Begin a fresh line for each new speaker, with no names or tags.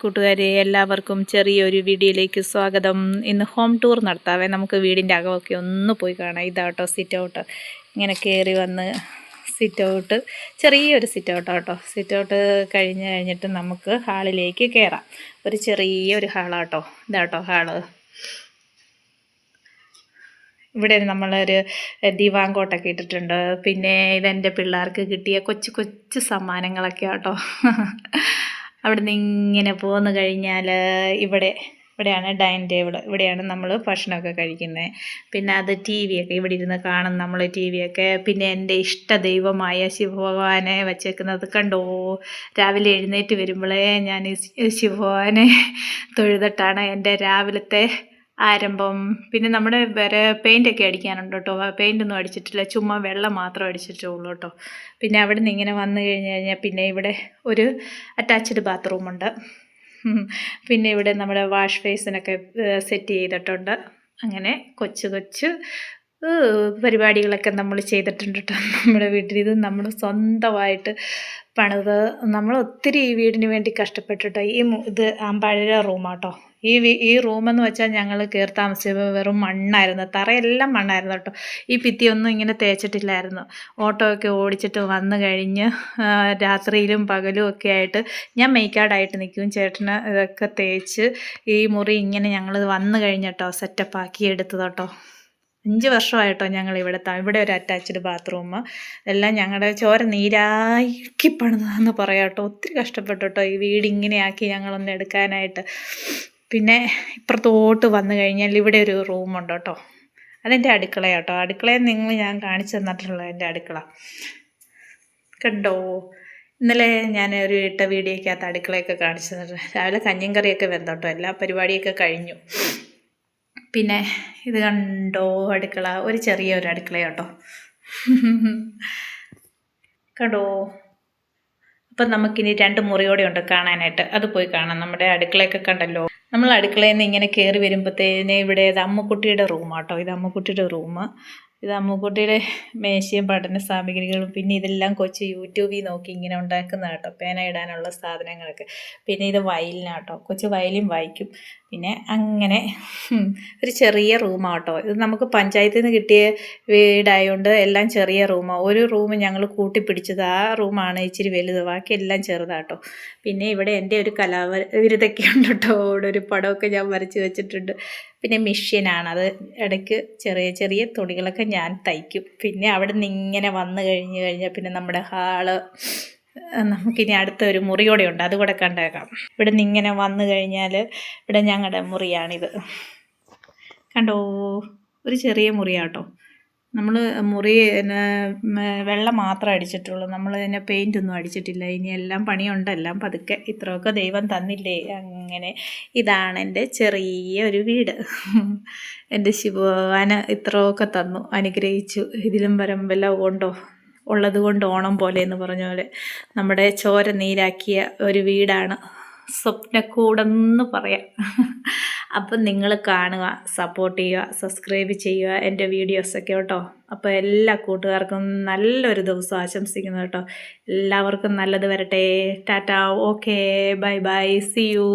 കൂട്ടുകാരെ എല്ലാവർക്കും ചെറിയൊരു വീഡിയോയിലേക്ക് സ്വാഗതം. ഇന്ന് ഹോം ടൂർ നടത്താവേ. നമുക്ക് വീടിന്റെ അകമൊക്കെ ഒന്ന് പോയി കാണാം. ഇതാട്ടോ സിറ്റ് ഔട്ട് ഇങ്ങനെ കയറി വന്ന് സിറ്റ് ഔട്ട് ചെറിയൊരു സിറ്റ് ഔട്ട് കേട്ടോ സിറ്റ് ഔട്ട് കഴിഞ്ഞ് കഴിഞ്ഞിട്ട് നമുക്ക് ഹാളിലേക്ക് കയറാം ഒരു ചെറിയൊരു ഹാളാട്ടോ. ഇതാട്ടോ ഹാൾ. ഇവിടെ നമ്മളൊരു ദിവാങ്കോട്ടൊക്കെ ഇട്ടിട്ടുണ്ട്. പിന്നെ ഇതെന്റെ പിള്ളേർക്ക് കിട്ടിയ കൊച്ചു കൊച്ചു സമ്മാനങ്ങളൊക്കെ ആട്ടോ അവിടെ നിന്ന് ഇങ്ങനെ പോന്നു കഴിഞ്ഞാൽ ഇവിടെ ഇവിടെയാണ് ഡൈനിങ് ടേബിൾ ഇവിടെയാണ് നമ്മൾ ഭക്ഷണമൊക്കെ കഴിക്കുന്നത് പിന്നെ അത് ടി വിയൊക്കെ ഇവിടെ ഇരുന്ന് കാണും നമ്മൾ ടി വിയൊക്കെ. പിന്നെ എന്റെ ഇഷ്ട ദൈവമായ ശിവഭഗവാനെ വച്ചേക്കുന്നത് കണ്ടോ? രാവിലെ എഴുന്നേറ്റ് വരുമ്പോഴേ ഞാൻ ശിവഭഗവാനെ തൊഴുതിട്ടാണ് എന്റെ രാവിലത്തെ ആരംഭം. പിന്നെ നമ്മുടെ വേറെ പെയിന്റൊക്കെ അടിക്കാനുണ്ട് കേട്ടോ പെയിന്റ് ഒന്നും അടിച്ചിട്ടില്ല. ചുമ്മാ വെള്ളം മാത്രം അടിച്ചിട്ടുള്ളൂ കേട്ടോ പിന്നെ അവിടെ നിന്ന് ഇങ്ങനെ വന്നു കഴിഞ്ഞ് കഴിഞ്ഞാൽ പിന്നെ ഇവിടെ ഒരു അറ്റാച്ച്ഡ് ബാത്റൂമുണ്ട് പിന്നെ ഇവിടെ നമ്മുടെ വാഷ് ഫേസിനൊക്കെ സെറ്റ് ചെയ്തിട്ടുണ്ട്. അങ്ങനെ കൊച്ചു കൊച്ചു പരിപാടികളൊക്കെ നമ്മൾ ചെയ്തിട്ടുണ്ട് കേട്ടോ നമ്മുടെ വീട്ടിൽ ഇത് നമ്മൾ സ്വന്തമായിട്ട് പണിത് നമ്മൾ ഒത്തിരി ഈ വീടിന് വേണ്ടി കഷ്ടപ്പെട്ടിട്ടോ. ഈ ഇത് പഴയ റൂമാട്ടോ. ഈ ഈ റൂമെന്ന് വെച്ചാൽ ഞങ്ങൾ കയറി താമസിച്ചപ്പോൾ വെറും മണ്ണായിരുന്നു. തറയെല്ലാം മണ്ണായിരുന്നു കേട്ടോ. ഈ ഭിത്തിയൊന്നും ഇങ്ങനെ തേച്ചിട്ടില്ലായിരുന്നു. ഓട്ടോ ഒക്കെ ഓടിച്ചിട്ട് വന്നു കഴിഞ്ഞ് രാത്രിയിലും പകലും ഒക്കെ ആയിട്ട് ഞാൻ മെയ്ക്കാടായിട്ട് നിൽക്കും. ചേട്ടന് ഇതൊക്കെ തേച്ച് ഈ മുറി ഇങ്ങനെ ഞങ്ങൾ വന്നു കഴിഞ്ഞിട്ടോ സെറ്റപ്പാക്കി എടുത്തതോട്ടോ അഞ്ച് വർഷമായിട്ടോ ഞങ്ങൾ ഇവിടെ ഇവിടെ ഒരു അറ്റാച്ച്ഡ് ബാത്റൂം എല്ലാം ഞങ്ങളുടെ ചോര നീരാക്കി പറയാം കേട്ടോ ഒത്തിരി കഷ്ടപ്പെട്ടു കേട്ടോ ഈ വീട് ഇങ്ങനെയാക്കി ഞങ്ങളൊന്ന് എടുക്കാനായിട്ട്. പിന്നെ ഇപ്പുറത്തോട്ട് വന്നു കഴിഞ്ഞാൽ ഇവിടെ ഒരു റൂമുണ്ട് കേട്ടോ. അതെന്റെ അടുക്കളയാട്ടോ. അടുക്കളയിൽ നിങ്ങൾ ഞാൻ കാണിച്ചു തന്നിട്ടുള്ള എന്റെ അടുക്കള. കണ്ടോ? ഇന്നലെ ഞാൻ ഒരു ഇട്ട വീഡിയോക്കകത്ത് അടുക്കളയൊക്കെ കാണിച്ചു തന്നിട്ടുണ്ട് രാവിലെ കഞ്ഞിയും കറിയൊക്കെ വെന്തോട്ടോ. എല്ലാ പരിപാടിയൊക്കെ കഴിഞ്ഞു. പിന്നെ ഇത് കണ്ടോ അടുക്കള ഒരു ചെറിയ ഒരു അടുക്കളയാട്ടോ. കണ്ടോ? അപ്പം നമുക്കിനി രണ്ട് മുറിയോടെ ഉണ്ട് കാണാനായിട്ട്. അത് പോയി കാണാം. നമ്മുടെ അടുക്കളയൊക്കെ കണ്ടല്ലോ. നമ്മൾ അടുക്കളയിൽ നിന്ന് ഇങ്ങനെ കയറി വരുമ്പോഴത്തേന് ഇവിടെ ഇത് അമ്മക്കുട്ടിയുടെ റൂമാട്ടോ. ഇത് അമ്മക്കുട്ടിയുടെ റൂം. ഇത് അമ്മക്കുട്ടിയുടെ മേശയും പഠന സാമഗ്രികളും പിന്നെ ഇതെല്ലാം കൊച്ചു യൂട്യൂബിൽ നോക്കി ഇങ്ങനെ ഉണ്ടാക്കുന്ന കേട്ടോ പേന ഇടാനുള്ള സാധനങ്ങളൊക്കെ. പിന്നെ ഇത് വയലിനാട്ടോ. കൊച്ചു വയലും വായിക്കും. പിന്നെ അങ്ങനെ ഒരു ചെറിയ റൂമാണ് റൂമാട്ടോ. ഇത് നമുക്ക് പഞ്ചായത്തിൽ നിന്ന് കിട്ടിയ വീടായതുകൊണ്ട് എല്ലാം ചെറിയ റൂമാണ് ഒരു റൂം ഞങ്ങൾ കൂട്ടിപ്പിടിച്ചത്. ആ റൂമാണ് ഇച്ചിരി വലുത്. ബാക്കി എല്ലാം ചെറുതാട്ടോ. പിന്നെ ഇവിടെ എന്റെ ഒരു കലാവ വിരുദ്ധൊക്കെ ഉണ്ട് കേട്ടോ ഇവിടെ ഒരു പടമൊക്കെ ഞാൻ വരച്ച് വെച്ചിട്ടുണ്ട്. പിന്നെ മെഷീനാണ് അത് ഇടയ്ക്ക് ചെറിയ ചെറിയ തുണികളൊക്കെ ഞാൻ തയ്ക്കും. പിന്നെ അവിടെ നിന്ന് ഇങ്ങനെ വന്നു കഴിഞ്ഞ് കഴിഞ്ഞാൽ പിന്നെ നമ്മുടെ ഹാൾ നമുക്കിനി അടുത്ത ഒരു മുറിയോടെ ഉണ്ട്. അതുകൂടെ കണ്ടേക്കാം. ഇവിടെ നിന്ന് ഇങ്ങനെ വന്നു കഴിഞ്ഞാൽ ഇവിടെ ഞങ്ങളുടെ മുറിയാണിത്. കണ്ടോ? ഒരു ചെറിയ മുറിയാട്ടോ. നമ്മൾ മുറി വെള്ളം മാത്രം അടിച്ചിട്ടുള്ളൂ. നമ്മൾ ഇതിനെ പെയിന്റ് ഒന്നും അടിച്ചിട്ടില്ല. ഇനി എല്ലാം പണിയുണ്ട്. എല്ലാം പതുക്കെ. ഇത്രയൊക്കെ ദൈവം തന്നില്ലേ? അങ്ങനെ ഇതാണ് എന്റെ ചെറിയ ഒരു വീട്. എന്റെ ശിവാന ഇത്രയൊക്കെ തന്നു. അനുഗ്രഹിച്ചു. ഇതിലും വരം വല്ല ഉണ്ടോ? ഉള്ളത് കൊണ്ട് ഓണം പോലെ എന്ന് പറഞ്ഞ പോലെ നമ്മുടെ ചോര നീരാക്കിയ ഒരു വീടാണ് സ്വപ്നക്കൂടെന്ന് പറയാം. അപ്പം നിങ്ങൾ കാണുക സപ്പോർട്ട് ചെയ്യുക സബ്സ്ക്രൈബ് ചെയ്യുക എന്റെ വീഡിയോസൊക്കെ കേട്ടോ. അപ്പോൾ എല്ലാ കൂട്ടുകാർക്കും നല്ലൊരു ദിവസം ആശംസിക്കുന്നു കേട്ടോ. എല്ലാവർക്കും നല്ലത് വരട്ടെ. Tata. Okay. Bye bye. See you